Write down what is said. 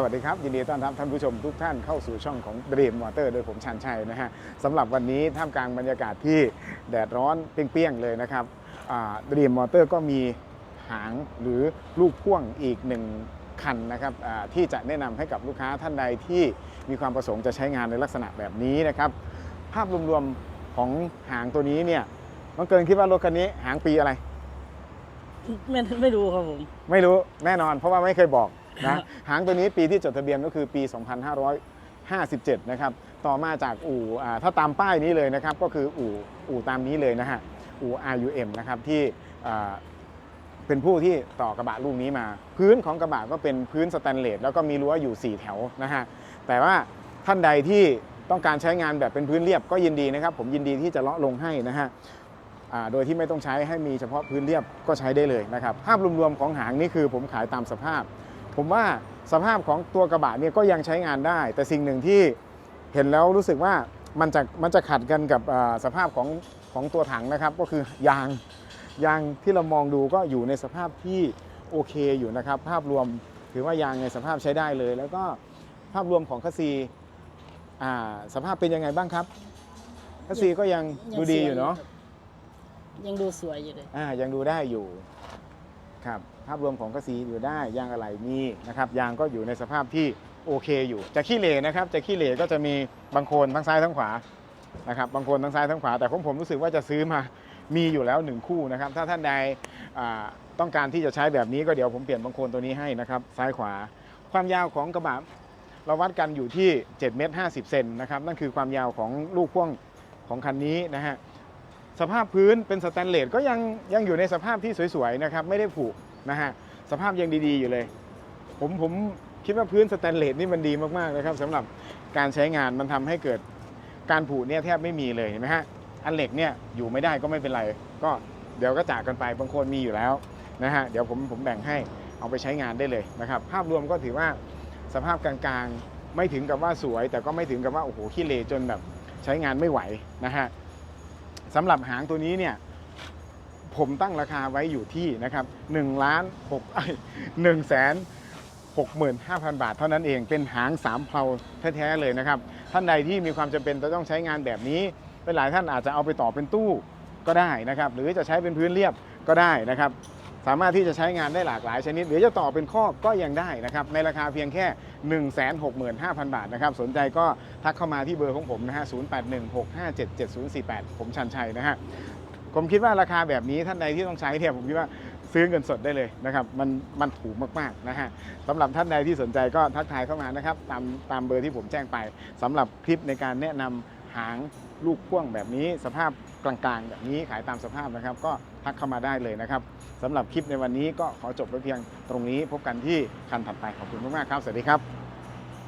สวัสดีครับ ยินดีต้อนรับท่านผู้ชมทุกท่านเข้าสู่ช่องของ Dream Water โดยผมชันชัยนะฮะสำหรับวันนี้ท่ามกลางบรรยากาศที่แดดร้อนเปรี้ยงๆเลยนะครับดรีมมอเตอร์ก็มีหางหรือลูกพ่วงอีกหนึ่งคันนะครับอ่าที่จะแนะนำให้กับลูกค้าท่านใดที่มีความประสงค์จะใช้งานในลักษณะแบบนี้นะครับภาพรวมๆของหางตัวนี้เนี่ยน้องเกินคิดว่ารถคันนี้หางปีอะไร ไม่ไม่รู้ครับผม ไม่รู้แน่นอนเพราะว่าไม่เคยบอก นะหางตัวนี้ปีที่จดทะเบียนก็คือปี 2557 นะครับ ต่อมาจากอู่ถ้าตามป้ายนี้เลยนะครับ ก็คืออู่อู่ตามนี้เลยนะฮะ อู่ RUM นะครับที่เป็นผู้ที่ต่อกระบะลูกนี้มา พื้นของกระบะก็เป็นพื้นสแตนเลสแล้วก็มีรั้วอยู่ 4 แถวนะฮะ แต่ว่าท่านใดที่ต้องการใช้งานแบบเป็นพื้นเรียบก็ยินดีนะครับ ผมยินดีที่จะเลาะลงให้นะฮะโดยที่ไม่ต้องใช้ให้มีเฉพาะพื้นเรียบก็ใช้ได้เลยนะครับ ภาพรวมๆของหางนี่คือผมขายตามสภาพ ผมว่าสภาพของตัวกระบะเนี่ยก็ยังใช้งานได้ แต่สิ่งหนึ่งที่เห็นแล้วรู้สึกว่ามันจะมันจะขัดกันกับอ่าสภาพของของตัวถังนะครับ ก็คือยางยางที่เรามองดูก็อยู่ในสภาพที่โอเคอยู่นะครับ ภาพรวมถือว่ายางในสภาพใช้ได้เลย แล้วก็ภาพรวมของคัสซีอ่าสภาพเป็นยังไงบ้างครับคัสซีก็ยังดูดีอยู่เนาะยังดูสวยอยู่เลยอ่ายังดูได้อยู่ ครับภาพรวมของกระสีอยู่ได้ยางอะไหล่มีนะครับยางก็อยู่ในสภาพที่โอเคอยู่ จะขี้เหร่นะครับจะขี้เหร่ก็จะมีบางโคนทั้งซ้ายทั้งขวานะครับบางโคนทั้งซ้ายทั้งขวาแต่ผมผมรู้สึกว่าจะซื้อมามีอยู่แล้วหนึ่งคู่นะครับถ้าท่านใดต้องการที่จะใช้แบบนี้ก็เดี๋ยวผมเปลี่ยนบางโคนตัวนี้ให้นะครับซ้ายขวา ความยาวของกระบะเราวัดกันอยู่ที่7เมตร50เซนนะครับนั่นคือความยาวของลูกพ่วงของคันนี้นะฮะ สภาพพื้นเป็นสแตนเลสก็ยังยังอยู่ในสภาพที่สวยๆนะครับไม่ได้ผุนะฮะสภาพยังดีๆอยู่เลย ผมผมคิดว่าพื้นสแตนเลสนี่มันดีมากๆนะครับสำหรับการใช้งานมันทำให้เกิดการผุเนี่ยแทบไม่มีเลยเห็นไหมฮะอันเหล็กเนี่ยอยู่ไม่ได้ก็ไม่เป็นไร ก็เดี๋ยวก็จากกันไปบางคนมีอยู่แล้วนะฮะเดี๋ยวผมผมแบ่งให้เอาไปใช้งานได้เลยนะครับ ภาพรวมก็ถือว่าสภาพกลางๆ ไม่ถึงกับว่าสวย แต่ก็ไม่ถึงกับว่าโอ้โหขี้เลจนแบบใช้งานไม่ไหวนะฮะ สำหรับหางตัวนี้เนี่ยผมตั้งราคาไว้อยู่ที่นะครับ1ล้าน6 1แสน65,000 บาทเท่านั้นเองเป็นหางสามเพลาแท้ๆเลยนะครับ ท่านใดที่มีความจำเป็นจะต้องใช้งานแบบนี้เป็นหลายท่านอาจจะเอาไปต่อเป็นตู้ก็ได้นะครับ หรือจะใช้เป็นพื้นเรียบก็ได้นะครับ สามารถที่จะใช้งานได้หลากหลายชนิด หรือจะต่อเป็นข้อก็ยังได้นะครับ ในราคาเพียงแค่ 165,000 บาทนะครับ สนใจก็ทักเข้ามาที่เบอร์ของผมนะฮะ 0816577048 ผมชันชัยนะฮะ ผมคิดว่าราคาแบบนี้ท่านใดที่ต้องใช้เนี่ยผมคิดว่าซื้อเงินสดได้เลยนะครับ มันมันถูกมากๆนะฮะสำหรับท่านใดที่สนใจก็ทักทายเข้ามานะครับ ตามตามเบอร์ที่ผมแจ้งไปสำหรับคลิปในการแนะนำ หางลูกพ่วงแบบนี้ สภาพกลางๆ แบบนี้ขายตามสภาพนะครับ ก็ทักเข้ามาได้เลยนะครับสำหรับคลิปในวันนี้ก็ขอจบไว้เพียงตรงนี้พบกันที่คันถัดไปขอบคุณมากๆครับ สวัสดีครับ